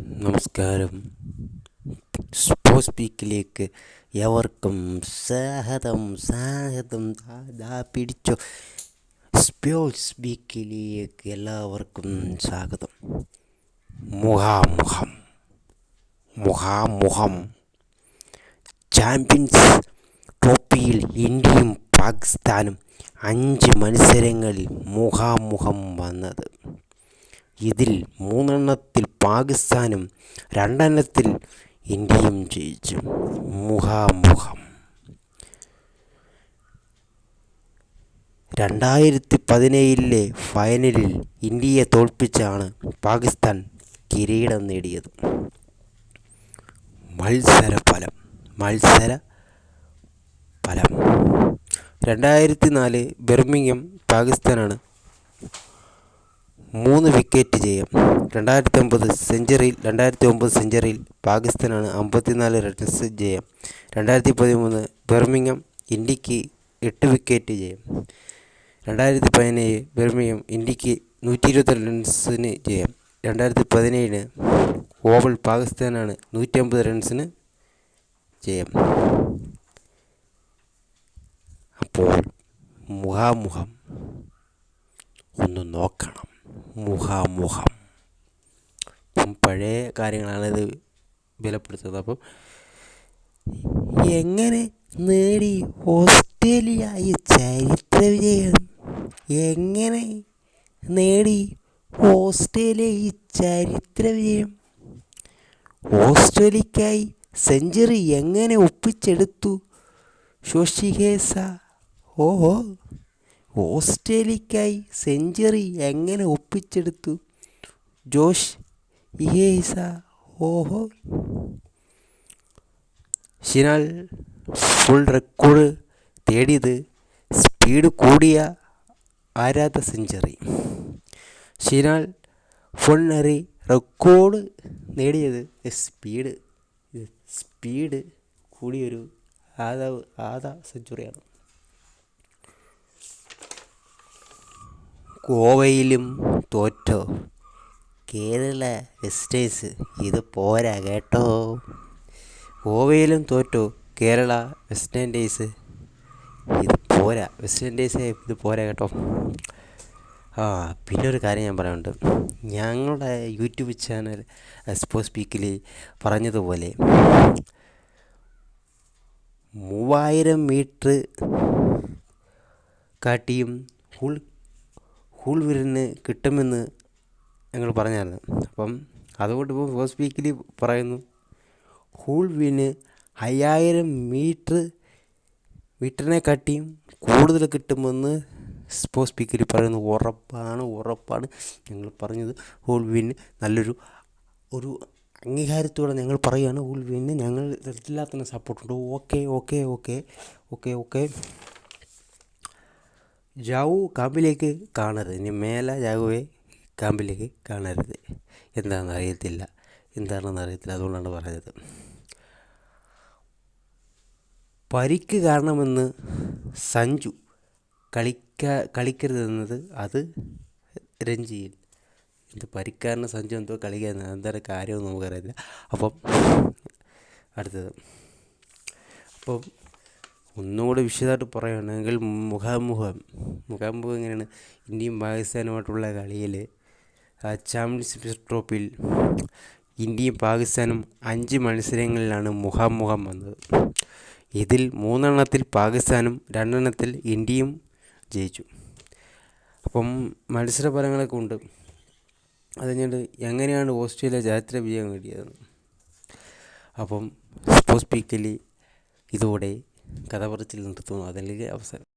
നമസ്കാരം. സ്പോർട്സ് പീക്കിലേക്ക് എവർക്കും സ്വാഗതം സ്വാഗതം. ദാ പിടിച്ചോ. സ്പോർട്സ് സ്പീക്കിലേക്ക് എല്ലാവർക്കും സ്വാഗതം. മുഹാമുഖം മുഹാമുഖം ചാമ്പ്യൻസ് ട്രോഫിയിൽ ഇന്ത്യയും പാകിസ്ഥാനും അഞ്ച് മത്സരങ്ങളിൽ മുഖാമുഖം വന്നത്. ഇതിൽ മൂന്നെണ്ണത്തിൽ പാകിസ്ഥാനും രണ്ടെണ്ണത്തിൽ ഇന്ത്യയും ജയിച്ചു. മുഖാമുഖം രണ്ടായിരത്തി പതിനേഴിലെ ഫൈനലിൽ ഇന്ത്യയെ തോൽപ്പിച്ചാണ് പാകിസ്ഥാൻ കിരീടം നേടിയത്. മത്സര ഫലം മത്സര ഫലം രണ്ടായിരത്തി നാല് ബെർമിങ്ങം പാകിസ്ഥാനാണ് മൂന്ന് വിക്കറ്റ് ജയം. രണ്ടായിരത്തി ഒമ്പത് സെഞ്ചുറിയിൽ രണ്ടായിരത്തി ഒമ്പത് സെഞ്ചുറിയിൽ പാകിസ്ഥാനാണ് അമ്പത്തിനാല് റൺസ് ജയം. രണ്ടായിരത്തി പതിമൂന്ന് ബെർമിങ്ങം ഇന്ത്യയ്ക്ക് എട്ട് വിക്കറ്റ് ജയം. രണ്ടായിരത്തി പതിനേഴ് ബെർമിങ്ങം ഇന്ത്യയ്ക്ക് നൂറ്റി ഇരുപത്തി റൺസിന് ജയം. രണ്ടായിരത്തി പതിനേഴിന് ഓവൽ പാകിസ്ഥാനാണ് നൂറ്റി അമ്പത് റൺസിന് ജയം. അപ്പോൾ മുഖാമുഖം ഒന്ന് നോക്കണം. മുഖാമുഖം. പഴയ കാര്യങ്ങളാണ് ഇത് ബലപ്പെടുത്തുന്നത് അപ്പം എങ്ങനെ നേടി ഓസ്ട്രേലിയ ചരിത്ര വിജയം? എങ്ങനെ നേടി ഓസ്ട്രേലിയ ഈ ചരിത്ര വിജയം? ഓസ്ട്രേലിയക്കായി സെഞ്ചുറി എങ്ങനെ ഒപ്പിച്ചെടുത്തു? ഷോഷിഹേസ ഓഹോ. ഓസ്ട്രേലിയക്കായി സെഞ്ചുറി എങ്ങനെ ഒപ്പിച്ചെടുത്തു? ജോഷ് ഇഹേസ ഓഹോ ഷിനാൽ ഫുൾ റെക്കോർഡ് തേടിയത് സ്പീഡ് കൂടിയ ആരാധ സെഞ്ചുറി. ഷിനാൽ ഫുൾനറി റെക്കോർഡ് നേടിയത് സ്പീഡ് സ്പീഡ് കൂടിയൊരു ആദാവ് ആദ സെഞ്ചുറിയാണ്. ഗോവയിലും തോറ്റോ. കേരള വെസ്റ്റേഴ്സ് ഇത് പോരാ കേട്ടോ. ഗോവയിലും തോറ്റോ. കേരള വെസ്റ്റേൺഡേഴ്സ് ഇത് പോരാ. വെസ്റ്റേൺഡേഴ്സ് ഇത് പോരാ കേട്ടോ. ആ പിന്നെ ഒരു കാര്യം ഞാൻ പറയാനുണ്ട്. ഞങ്ങളുടെ യൂട്യൂബ് ചാനൽ സ്പോർട്സ് സ്പീക്കിൽ പറഞ്ഞതുപോലെ മൂവായിരം മീറ്റർ കാട്ടിയും ഫുൾ ഹൂൾ വിരലിന് കിട്ടുമെന്ന് ഞങ്ങൾ പറഞ്ഞായിരുന്നു. അപ്പം അതുകൊണ്ട് ഇപ്പോൾ ഫസ്റ്റ് വീക്കിൽ പറയുന്നു ഹൂൾ വിന് അയ്യായിരം മീറ്റർ മീറ്ററിനെ കാട്ടിയും കൂടുതൽ കിട്ടുമെന്ന് സ്പോർട്സ് സ്പീക്കിൽ പറയുന്നു. ഉറപ്പാണ് ഉറപ്പാണ് ഞങ്ങൾ പറഞ്ഞത്. ഹൂൾ വിന് നല്ലൊരു ഒരു അംഗീകാരത്തോടെ ഞങ്ങൾ പറയുകയാണ്. ഹൂൾ വിന് ഞങ്ങൾ എല്ലാത്തിനും സപ്പോർട്ടുണ്ട് okay okay okay okay okay ജാവു കാമ്പിലേക്ക് കാണരുത്. ഇനി മേലെ ജാവുവെ കാമ്പിലേക്ക് കാണരുത്. എന്താണെന്ന് അറിയത്തില്ല. എന്താണെന്ന് അറിയത്തില്ല. അതുകൊണ്ടാണ് പറഞ്ഞത് പരിക്ക് കാരണമെന്ന് സഞ്ജു കളിക്ക കളിക്കരുതെന്നത് അത് രഞ്ജിയിൽ. എന്ത് പരിക്കാരന് സഞ്ജു എന്തോ കളിക്കാൻ എന്താണ് കാര്യമെന്ന് നമുക്കറിയത്തില്ല. അപ്പം അടുത്തത്. അപ്പം ഒന്നുകൂടെ വിശദമായിട്ട് പറയുകയാണെങ്കിൽ മുഖാമുഖം. മുഖാമുഖം എങ്ങനെയാണ്? ഇന്ത്യയും പാകിസ്ഥാനുമായിട്ടുള്ള കളിയിൽ ചാമ്പ്യൻഷിപ്പ് ട്രോഫിയിൽ ഇന്ത്യയും പാകിസ്ഥാനും അഞ്ച് മത്സരങ്ങളിലാണ് മുഖാമുഖം വന്നത്. ഇതിൽ മൂന്നെണ്ണത്തിൽ പാകിസ്ഥാനും രണ്ടെണ്ണത്തിൽ ഇന്ത്യയും ജയിച്ചു. അപ്പം മത്സര ഫലങ്ങളൊക്കെ ഉണ്ട്. അത് എങ്ങനെയാണ് ഓസ്ട്രേലിയ ചരിത്ര വിജയം നേടിയത്? അപ്പം സ്പോസ്പിക്കലി ഇതോടെ കഥ പറച്ചിൽ നിർത്തുന്നു അതിലേക്ക് അവസരം